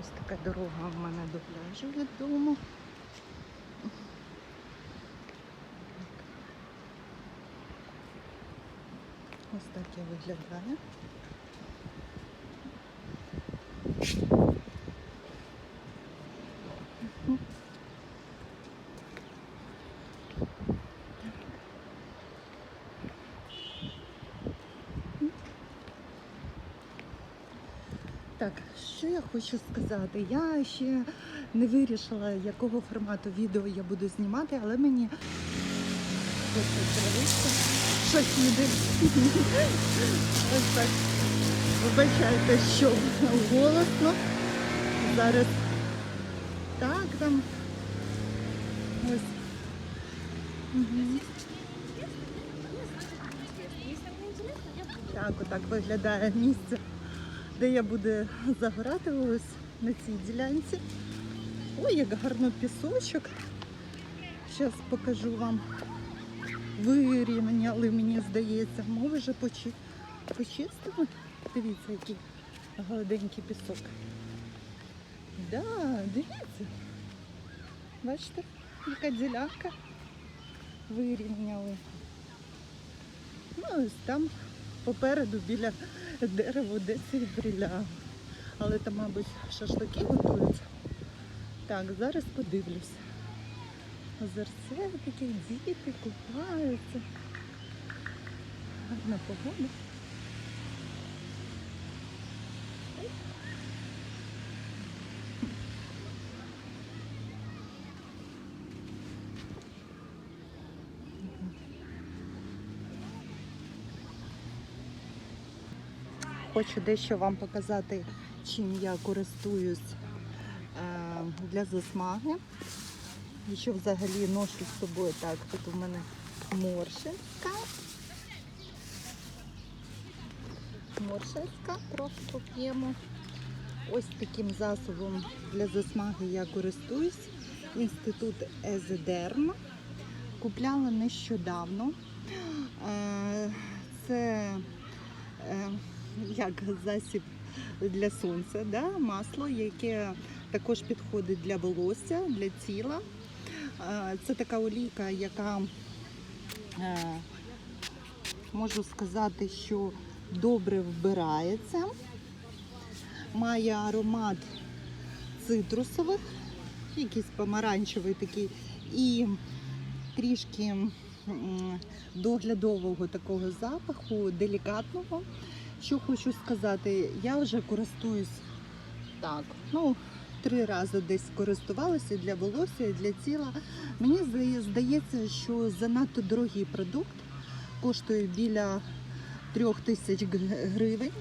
Ось така дорога в мене до пляжу від дому. Ось так я виглядаю. Так, що я хочу сказати? Я ще не вирішила, якого формату відео я буду знімати, але мені щось їде. Ось так. Вибачайте, що голосно. Зараз так там. Ось. Мгм. Так, отак виглядає місце, де я буду загорати ось на цій ділянці. Ой, як гарно пісочок. Зараз покажу вам. Вирівняли, мені здається. Ми вже почи... почистили. Дивіться, який гладенький пісок. Да, дивіться. Бачите, яка ділянка. Вирівняли. Ну, ось там попереду біля дерева десь приляг. Але там, мабуть, шашлики готуються. Так, зараз подивлюсь. Озерце таке, діти купаються. Гарна погода. Хочу дещо вам показати, чим я користуюсь е, для засмаги. І що взагалі ношу з собою так. Тут у мене моршинська. Моршинська, трохи поп'ємо. Ось таким засобом для засмаги я користуюсь. Інститут Езедерм. Купляла нещодавно. Е, Це е, як засіб для сонця, да? масло, яке також підходить для волосся, для тіла. Це така олійка, яка е, можу сказати, що добре вбирається, має аромат цитрусових, якийсь помаранчевий такий, і трішки доглядового такого запаху, делікатного. Що хочу сказати, я вже користуюсь так, ну, три рази десь користувалася для волосся, і для тіла. Мені здається, що занадто дорогий продукт коштує біля трьох тисяч гривень.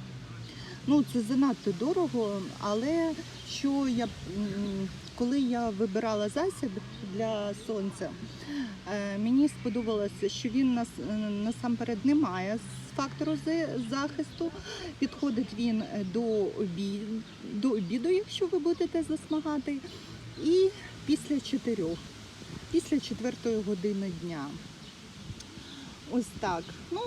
Ну, це занадто дорого, але що я, коли я вибирала засіб для сонця, е, мені сподобалося, що він нас, е, насамперед не має фактору захисту. Підходить він е, до обіду, до обіду, якщо ви будете засмагати, і після чотирьох, після четвертої години дня. Ось так. Ну,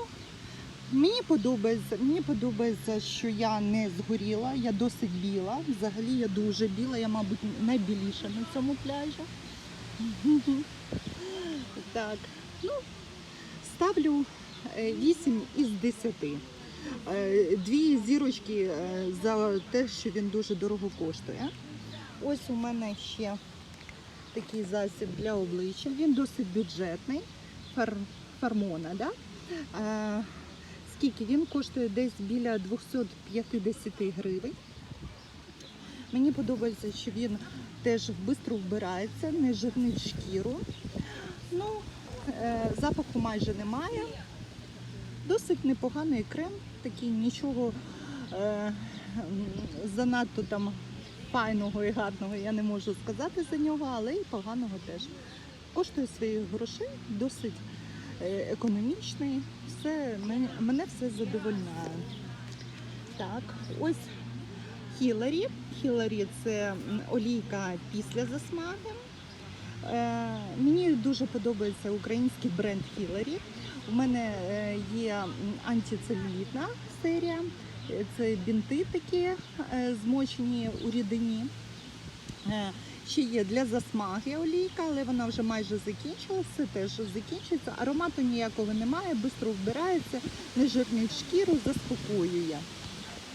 Мені подобається, мені подобається, що я не згоріла, я досить біла. Взагалі я дуже біла, я, мабуть, найбіліша на цьому пляжі. Так, ну, ставлю е, 8 із 10. Е, Дві зірочки е, за те, що він дуже дорого коштує. Ось у мене ще такий засіб для обличчя. Він досить бюджетний. Фар, фармона, да? Скільки він коштує десь біля 250 гривень. Мені подобається, що він теж швидко вбирається, не жирнить шкіру. Ну, е, запаху майже немає. Досить непоганий крем, такий нічого е, занадто там файного і гарного я не можу сказати за нього, але і поганого теж. Коштує своїх грошей, досить економічний, все, мене, мене все задовольняє. Так, ось Хіларі. Хіларі це олійка після засмаги. Е, мені дуже подобається український бренд Хіларі. У мене е, є антицелюлітна серія Е, Це бінти такі е, змочені у рідині. Ще є для засмаги олійка, але вона вже майже закінчилася, теж закінчується. Аромату ніякого немає, швидко вбирається, не жирнить шкіру, заспокоює.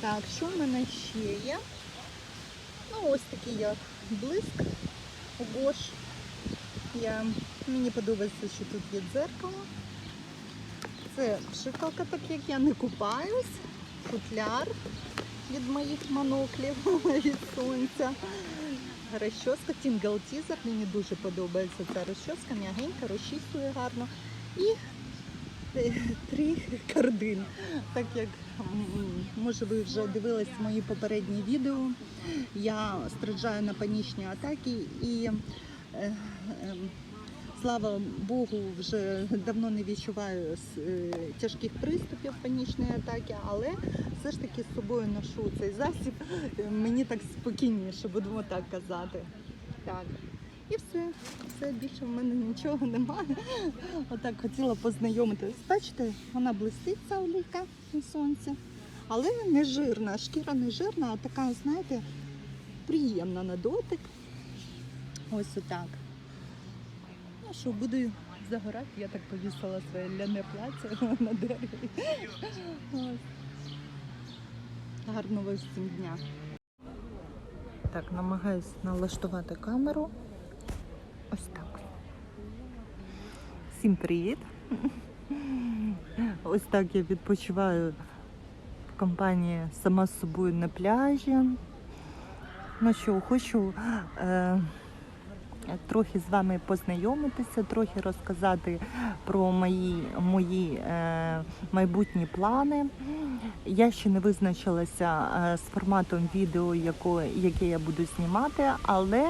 Так, що в мене ще є? Ну, ось такий я блиск Bosch. Я, мені подобається, що тут є дзеркало. Це пшикалка, так як я не купаюсь, футляр від моїх моноклів від сонця. Розчоска Tingle Teaser, мені дуже подобається ця розчоска, м'ягенька, розчісує гарно. І е, три кардин. Так як може ви вже дивились мої попередні відео, я страждаю на панічні атаки і е, е, слава Богу, вже давно не відчуваю е, тяжких приступів панічної атаки, але все ж таки з собою ношу цей засіб. Е, Мені так спокійніше, будемо так казати. Так. І все, все більше в мене нічого немає. Отак хотіла познайомитись. Бачите, вона блистить ця олійка на сонці, але не жирна, шкіра не жирна, а така, знаєте, приємна на дотик. Ось отак. Ну що, буду загорати, я так повісила своє ляне плаття на дереві. Гарного всім дня. Так, намагаюсь налаштувати камеру. Ось так. Всім привіт. Ось так я відпочиваю в компанії сама з собою на пляжі. Ну що, хочу е, трохи з вами познайомитися, трохи розказати про мої, мої е, майбутні плани. Я ще не визначилася е, з форматом відео, яко, яке я буду знімати, але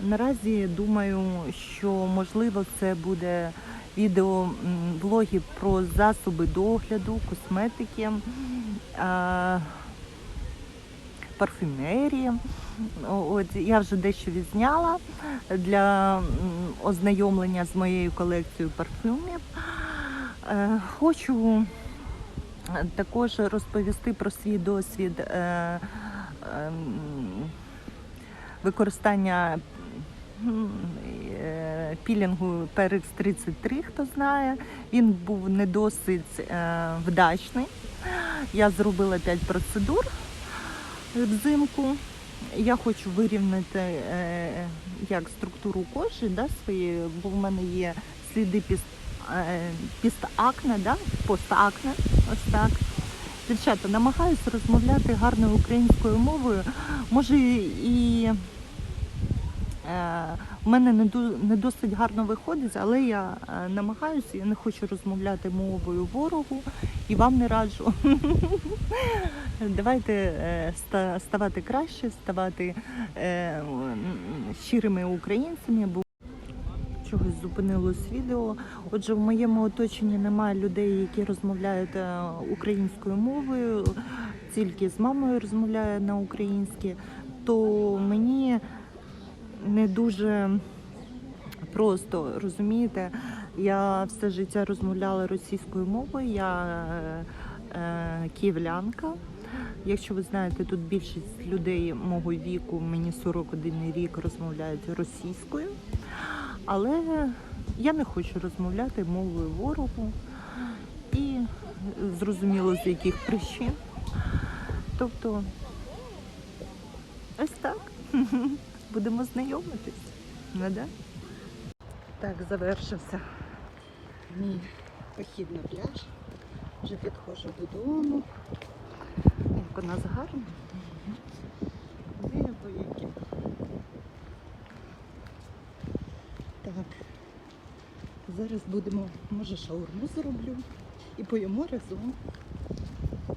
наразі думаю, що можливо це буде відео м, блоги про засоби догляду, косметики, е, парфюмерії. От я вже дещо відзняла для ознайомлення з моєю колекцією парфюмів. Е, Хочу також розповісти про свій досвід е, ем, використання е, пілінгу Perix 33, хто знає. Він був не досить вдачний. Я зробила 5 процедур взимку. Я хочу вирівняти е, як структуру кожі, да, свої, бо в мене є сліди піст, е, пістакне, да, постакне, ось так. Дівчата, намагаюся розмовляти гарною українською мовою. Може і е, в мене не, досить гарно виходить, але я е, намагаюся, я не хочу розмовляти мовою ворогу і вам не раджу. Давайте е, ста- ставати краще, ставати е, щирими українцями, бо чогось зупинилось відео. Отже, в моєму оточенні немає людей, які розмовляють е, українською мовою, тільки з мамою розмовляю на українській, то мені не дуже просто розумієте. Я все життя розмовляла російською мовою. Я е, е, київлянка. Якщо ви знаєте, тут більшість людей мого віку, мені 41 рік, розмовляють російською. Але я не хочу розмовляти мовою ворогу і зрозуміло з яких причин. Тобто, ось так. Будемо знайомитись. Ну, да? Так, завершився мій похід на пляж. Вже підходжу додому. Як у нас гарно. Яке. Так. Зараз будемо, може, шаурму зроблю і поїмо разом. Так.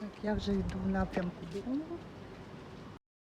Так, я вже йду в напрямку дому.